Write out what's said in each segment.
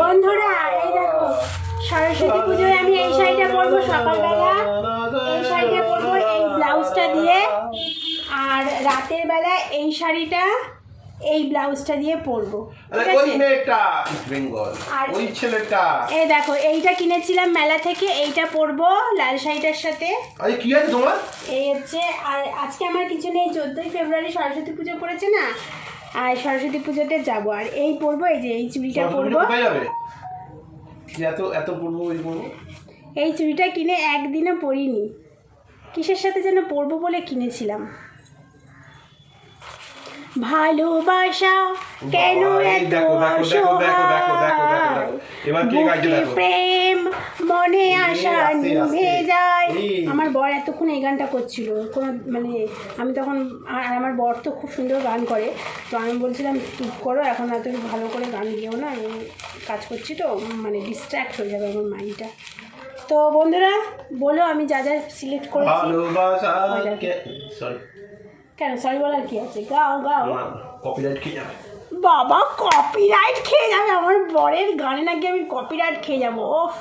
বন্ধুরা, এই দেখো, সরস্বতী পুজোয় আমি এই শাড়িটা পরবো সকালবেলা। এই শাড়িটা পরবো এই ব্লাউজটা দিয়ে। আর রাতের বেলা এই শাড়িটা এই ব্লাউজটা দিয়ে পরবো ওই মেয়েটা বেঙ্গল আর- ওই ছেলেটা। এই দেখো এইটা কিনেছিলাম মেলা থেকে এইটা পরবো লাল শাড়িটার সাথে। আরে কি আছে তোমার? এই হচ্ছে আর আজকে আমার কিছু নেই চোদ্দোই ফেব্রুয়ারি সরস্বতী পুজো পড়েছে না? আর সরস্বতী পুজোতে যাব আর এই পরবো এই যে এই চুড়িটা পরবো। এত এত পড়ব ওই পড়ব এই চুড়িটা কিনে একদিনও পরিনি। কিসের সাথে যেন পরবো বলে কিনেছিলাম? ভালোবাসা কেন এত। অসহায়? বুকে প্রেম মনে আশা নিভে যায়। আমার বর এতক্ষণ এই গানটা করছিল। কোনো মানে আমি তখন আর আমার বর তো খুব সুন্দর গান করে। তো আমি বলছিলাম চুপ করো এখন এত ভালো করে গান দিও না আমি কাজ করছি তো মানে ডিস্ট্র্যাক্ট হয়ে যাবে আমার মাইন্ডটা তো বন্ধুরা বলো আমি যা যা সিলেক্ট করেছি ভালোবাসা ওই দেখো। সরি কেন? সরি বলার কি আছে? গাও গাও। কপিরাইট খেয়ে যাবে। বাবা কপিরাইট খেয়ে যাবে? আমার বরের গানে নাকি আমি কপিরাইট খেয়ে যাব? ওফ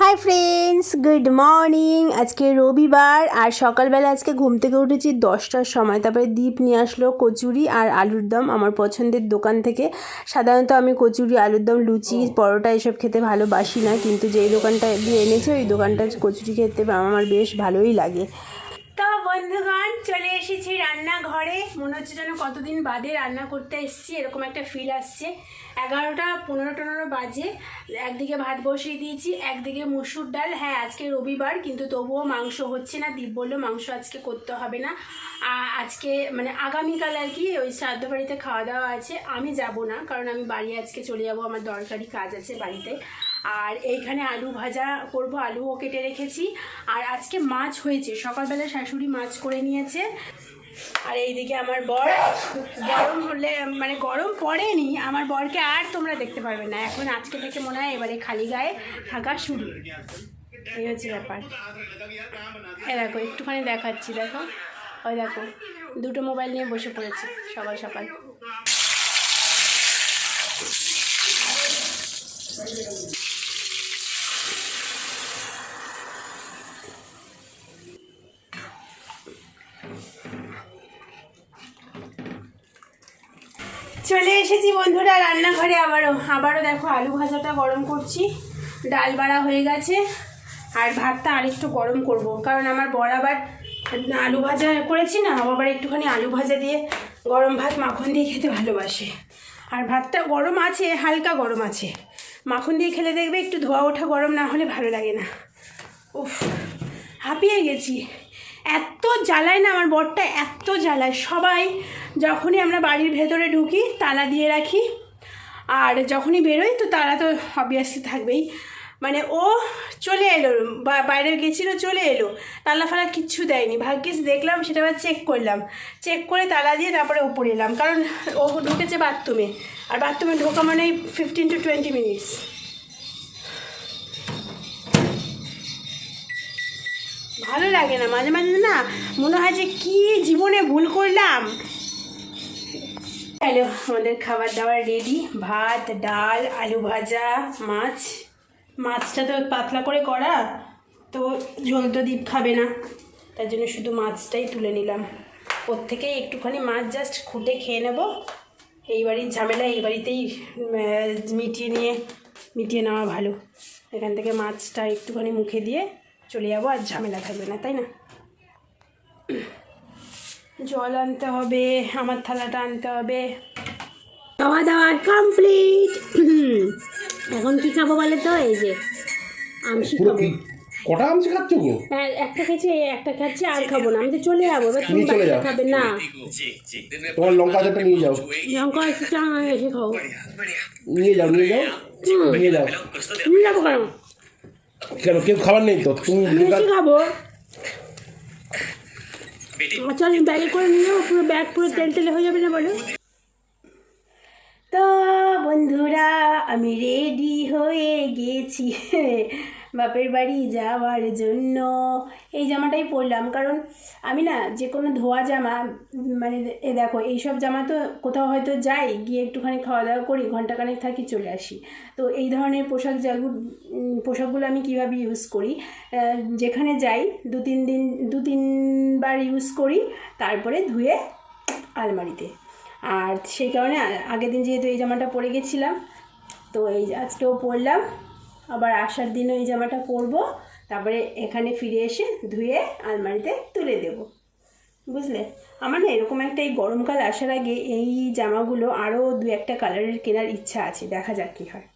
হাই ফ্রেন্ডস গুড মর্নিং আজকে রবিবার আর সকালবেলা আজকে ঘুম থেকে উঠেছি দশটার সময়। তারপরে দীপ নিয়ে আসলো কচুরি আর আলুর দম আমার পছন্দের দোকান থেকে। সাধারণত আমি কচুরি আলুর দম লুচি পরোটা এসব খেতে ভালোবাসি না। কিন্তু যেই দোকানটা দিয়ে এনেছে ওই দোকানটা কচুরি খেতে আমার বেশ ভালোই লাগে। তো বন্ধুগণ। চলে এসেছি রান্নাঘরে। মনে হচ্ছে যেন কতদিন বাদে রান্না করতে এসেছি, এরকম একটা ফিল আসছে। এগারোটা, পনেরো টনেরো বাজে। একদিকে ভাত বসিয়ে দিয়েছি, একদিকে মুসুর ডাল। হ্যাঁ আজকে রবিবার, কিন্তু তবুও মাংস হচ্ছে না। দীপ বলল মাংস আজকে করতে হবে না। আজকে মানে আগামীকাল আর কি ওই শ্রাদ্ধ বাড়িতে খাওয়া দাওয়া আছে। আমি যাব না, কারণ আমি বাড়ি আজকে চলে যাব। আমার দরকারি কাজ আছে বাড়িতে। আর এইখানে আলু ভাজা করব, আলুও কেটে রেখেছি। আর আজকে মাছ হয়েছে, সকালবেলা শাশুড়ি মাছ করে নিয়েছে। আর এইদিকে আমার বর, গরম হলে মানে গরম পড়েনি, আমার বরকে আর তোমরা দেখতে পারবে না। এখন আজকে থেকে মনে হয় এবারে খালি গায়ে থাকা শুরু। এই হচ্ছে ব্যাপার। এ দেখো, একটুখানি দেখাচ্ছি, দেখো। ওই দেখো, দুটো মোবাইল নিয়ে বসে পড়েছে, সকাল সকাল। চলে এসেছি বন্ধুরা রান্নাঘরে আবারও। আবারও দেখো আলু ভাজাটা গরম করছি। ডাল বাড়া হয়ে গেছে। আর ভাতটা আরেকটু গরম করব। কারণ আমার বর আবার আলু ভাজা করেছি না আবার একটুখানি আলু ভাজা দিয়ে গরম ভাত মাখন দিয়ে খেতে ভালোবাসে। আর ভাতটা গরম আছে, হালকা গরম আছে। মাখন দিয়ে খেলে দেখবে একটু ধোয়া ওঠা গরম না হলে ভালো লাগে না। উফ, হাঁপিয়ে গেছি। এত জ্বালায় না আমার বরটা, এত জ্বালায়। সবাই যখনই আমরা বাড়ির ভেতরে ঢুকি, তালা দিয়ে রাখি। আর যখনই বেরোই, তো তারা তো অবভিয়াসলি থাকবেই। মানে ও চলে এলো বাইরে গেছিল, চলে এলো। তালা ফালা কিচ্ছু দেয়নি। ভাগ্যিস দেখলাম, সেটা আবার চেক করলাম। চেক করে তালা দিয়ে তারপরে ওপরে এলাম। কারণ ও ঢুকেছে বাথরুমে আর বাথরুমে ঢোকা মানে ফিফটিন টু টোয়েন্টি মিনিটস ভালো লাগে না, মাঝে মাঝে না মনে হয় যে কি জীবনে ভুল করলাম। হ্যালো, আমাদের খাবার দাবার রেডি ভাত, ডাল, আলু ভাজা, মাছ। মাছটা তো পাতলা করে করা, তো ঝোল তো দ্বীপ খাবে না। তার জন্য শুধু মাছটাই তুলে নিলাম। ওর থেকেই একটুখানি মাছ জাস্ট খুঁটে খেয়ে নেব। এই বাড়ির ঝামেলা, এই বাড়িতেই মিটিয়ে নিয়ে, মিটিয়ে নেওয়া ভালো। এখান থেকে মাছটা একটুখানি মুখে দিয়ে চলে যাব আর ঝামেলা থাকবে না তাই না? জল আনতে হবে আমার থালাটা আনতে হবে। খাওয়া দাওয়া কমপ্লিট এখন কি খাব বলে তো? এই যে আমসি খাব। কটা আমসি খাচ্ছ গো? হ্যাঁ একটা খেয়েছি একটা খাচ্ছি আর খাব না। আমি তো চলে যাব এবার তুমি তুমি চলে বাকিটা যাও। খাবে না। তোমার লঙ্কা নিয়ে যাও। লঙ্কা এসে খাও। নিয়ে যাও নিয়ে যাও। নিয়ে যাও। তুমি যাব কেন? কেন কেউ খাবার নেই তো? তুমি খাব। চল ব্যাগে করে নিয়ে পুরো ব্যাগ পুরো তেল তেলে হয়ে যাবে না বলো। তো বন্ধুরা আমি রেডি হয়ে গেছি বাপের বাড়ি যাওয়ার জন্য। এই জামাটাই পরলাম। কারণ আমি না যে কোনো ধোয়া জামা মানে এ দেখো এইসব জামা তো কোথাও হয়তো যাই গিয়ে একটুখানি খাওয়া দাওয়া করি ঘন্টাখানেক থাকি চলে আসি। তো এই ধরনের পোশাক উম, পোশাকগুলো আমি কীভাবে ইউজ করি? যেখানে যাই দু তিন দিন দু তিনবার ইউজ করি তারপরে ধুয়ে আলমারিতে। আর সেই কারণে আগের দিন যেহেতু এই জামাটা পরে গেছিলাম তো এই আজকেও পরলাম। আবার আসার দিনও এই জামাটা পরবো। তারপরে এখানে ফিরে এসে ধুয়ে আলমারিতে তুলে দেব। বুঝলে? আমার না এরকম একটা এই গরমকাল আসার আগে এই জামাগুলো আরও দু একটা কালারের কেনার ইচ্ছা আছে। দেখা যাক কী হয়।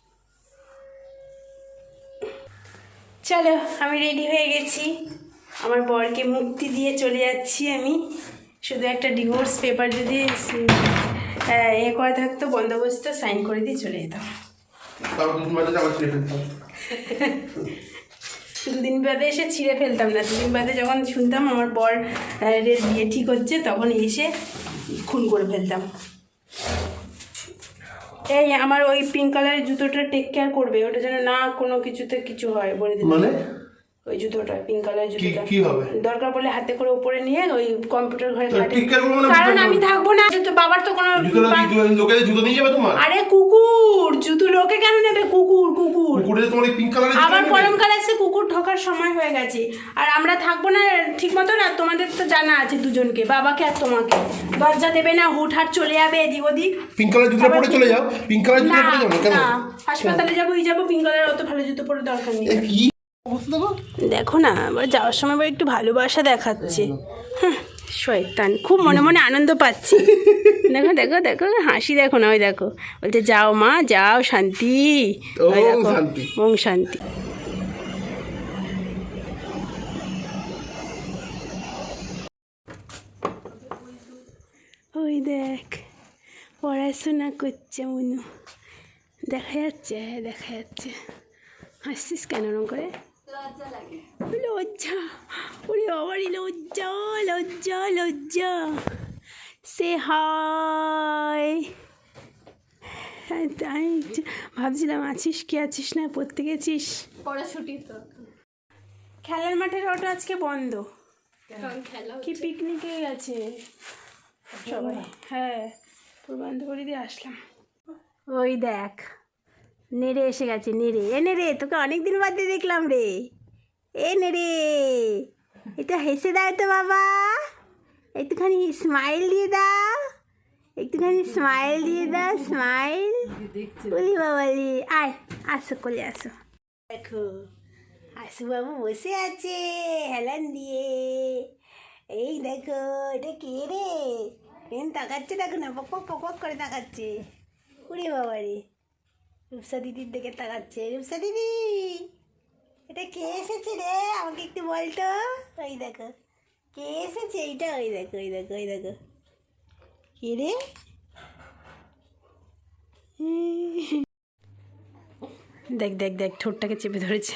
চলো, আমি রেডি হয়ে গেছি। আমার বরকে মুক্তি দিয়ে চলে যাচ্ছি আমি। শুধু একটা ডিভোর্স পেপার যদি এ করা থাকতো, বন্দোবস্ত সাইন করে দিয়ে চলে যেতাম। দুদিন বাদে এসে ছিঁড়ে ফেলতাম না। দুদিন বাদে যখন শুনতাম আমার বর এর বিয়ে ঠিক হচ্ছে, তখন এসে খুন করে ফেলতাম। এই আমার ওই পিঙ্ক কালারের জুতোটা টেক কেয়ার করবে, ওটা যেন না কোনো কিছুতে কিছু হয়, বলে দিলাম। মানে? ওই জুতোটা পিঙ্ক কালারের জুতোটা। কি হবে? দরকার পড়লে হাতে করে উপরে নিয়ে ওই কম্পিউটার ঘরে তো খাটে ঠিক করে বলো না, কারণ আমি থাকব না তো বাবার তো কোনো লোকেদের জুতো নিয়ে যাবে তোমার? আরে কুকুর! জুতো লোকে কেন নেবে? কুকুর কুকুর। কুকুরে তোমার পিঙ্ক কালারের আবার আসছে কুকুর ঢোকার সময় হয়ে গেছে। আর আমরা থাকব না ঠিক মতো না তোমাদের তো জানা আছে দুজনকে বাবাকে আর তোমাকে। দরজা দেবে না হুটহাট চলে যাবে এদিক ওদিক। পিঙ্ক কালার জুতো পরে চলে যাও। পিঙ্ক কালার জুতো পরে যাও কেন? হাসপাতালে যাব এই যাব পিঙ্ক কালার অত ভালো জুতো পরে দরকার নেই। দেখো না আবার যাওয়ার সময় আবার একটু ভালোবাসা দেখাচ্ছে। হ্যাঁ, শয়তান খুব মনে মনে আনন্দ পাচ্ছি। দেখো দেখো দেখো হাসি দেখো না ওই দেখো। বলছে যাও মা যাও শান্তি। ওম শান্তি। ওই দেখ পড়াশোনা করছে মনু। দেখা যাচ্ছে দেখা যাচ্ছে। হাসছিস কেন ওরম করে? লজ্জা ওরে বাবারই লজ্জা লজ্জা লজ্জা। সে হাই আমি ভাবছিলাম আছিস কি আছিস না পড়তে গেছিস? পড়া ছুটি তো। খেলার মাঠের অটো আজকে বন্ধ। কি পিকনিকে গেছে? সবাই। হ্যাঁ তোর বন্ধ করে দিয়ে আসলাম। ওই দেখ। নেড়ে এসে গেছে, নেড়ে। এ নেড়ে, তোকে অনেক দিন বাদে দেখলাম রে। এ নেড়ে। এটা হেসে দাও তো বাবা। একটুখানি স্মাইল দিয়ে দাও। একটুখানি স্মাইল দিয়ে দাও স্মাইল বলি বাবালি আয়, আসো কোলে, আসো। দেখো আসু বাবু বসে আছে, হেলান দিয়ে। এই দেখো, এটা কে রে? তাকাচ্ছে দেখো না, পক পক করে তাকাচ্ছে। উড়ে বাবা রে। রূপসা দিদির দিকে তাকাচ্ছে। রূপসা দিদি এটা কে এসেছে রে? আমাকে একটু বলতো? ওই দেখো। কে এসেছে? এইটা ওই দেখো ওই দেখো ওই দেখো। কে রে? দেখ দেখ দেখ ঠোঁটটাকে চেপে ধরেছে।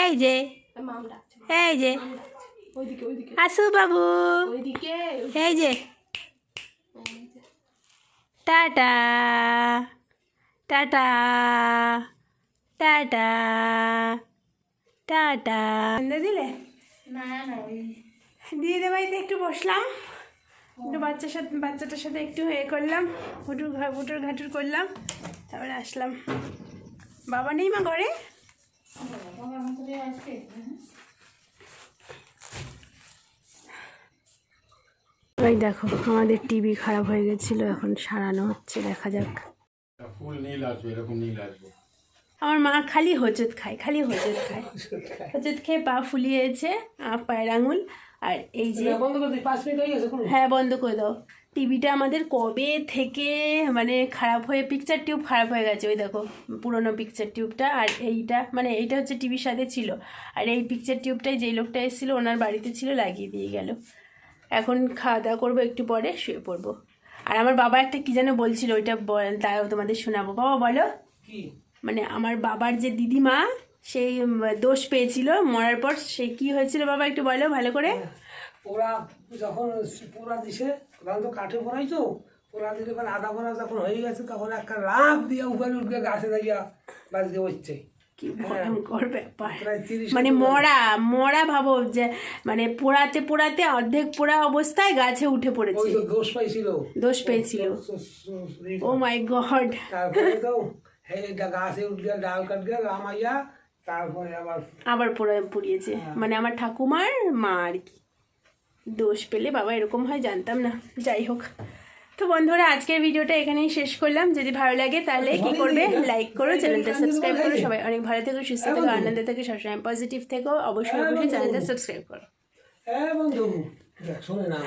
এই যে এই যে। আসু বাবু। এই যে। টাটা। টাটা। টাটা। টাটা। দিলে? না না ওই দিদিদের বাড়িতে একটু বসলাম। একটু বাচ্চার সাথে বাচ্চাটার সাথে একটু এ করলাম ফুটুর ঘা ফুটুর ঘাটুর করলাম তারপরে আসলাম। বাবা নেই মা ঘরে? ওই দেখো আমাদের টিভি খারাপ হয়ে গেছিল এখন সারানো হচ্ছে দেখা যাক। ফুল নীল আসবে এরকম নীল আসবে। আমার মা খালি হোঁচট খায় খালি হোঁচট খায়। হোঁচট খেয়ে পা ফুলিয়েছে আর পায়ের আঙুল আর এই যে বন্ধ করে দিই পাঁচ মিনিট হয়ে গেছে হ্যাঁ বন্ধ করে দাও। টিভিটা আমাদের কবে থেকে মানে খারাপ হয়ে পিকচার টিউব খারাপ হয়ে গেছে ওই দেখো পুরোনো পিকচার টিউবটা আর এইটা মানে এইটা হচ্ছে টিভির সাথে ছিল। আর এই পিকচার টিউবটাই যেই লোকটা এসেছিল ওনার বাড়িতে ছিল লাগিয়ে দিয়ে গেল। এখন খাওয়া দাওয়া করব একটু পরে শুয়ে পড়ব। আর আমার বাবা একটা কী যেন বলছিল ওইটা তাও তোমাদের শোনাবো। বাবা বলো। মানে আমার বাবার যে দিদিমা সেই দোষ পেয়েছিল মরার পর সে কি হয়েছিল বাবা একটু বলো ভালো করে। পোড়া যখন পোড়া দিছে তখন তো কাঠে পোড়াই তো পোড়া দিলে আধা পোড়া যখন হয়ে গেছে তখন একটা লাভ দিয়ে উপরে উঠে গাছে দাঁড়িয়া বাড়িতে বসছে। কি ভয়ঙ্কর ব্যাপার মানে মরা মরা ভাবো যে মানে পোড়াতে পোড়াতে অর্ধেক পোড়া অবস্থায় গাছে উঠে পড়েছে দোষ পাইছিল দোষ পেয়েছিল ও মাই গড তারপরে তো গাছে উঠলে ডাল কাটলে রামাইয়া তারপরে আবার আবার পোড়া পুড়িয়েছে মানে আমার ঠাকুমার মা আর কি দোষ পেলে বাবা এরকম হয় জানতাম না যাই হোক তো বন্ধুরা আজকের ভিডিওটা এখানেই শেষ করলাম। যদি ভালো লাগে তাহলে কি করবে? লাইক করো চ্যানেলটা সাবস্ক্রাইব করো। সবাই অনেক ভালো থেকো সুস্থ থেকো আনন্দ থেকো সবসময় পজিটিভ থেকো। অবশ্যই অবশ্যই চ্যানেলটা সাবস্ক্রাইব করো। হ্যাঁ বন্ধু। শোনে না।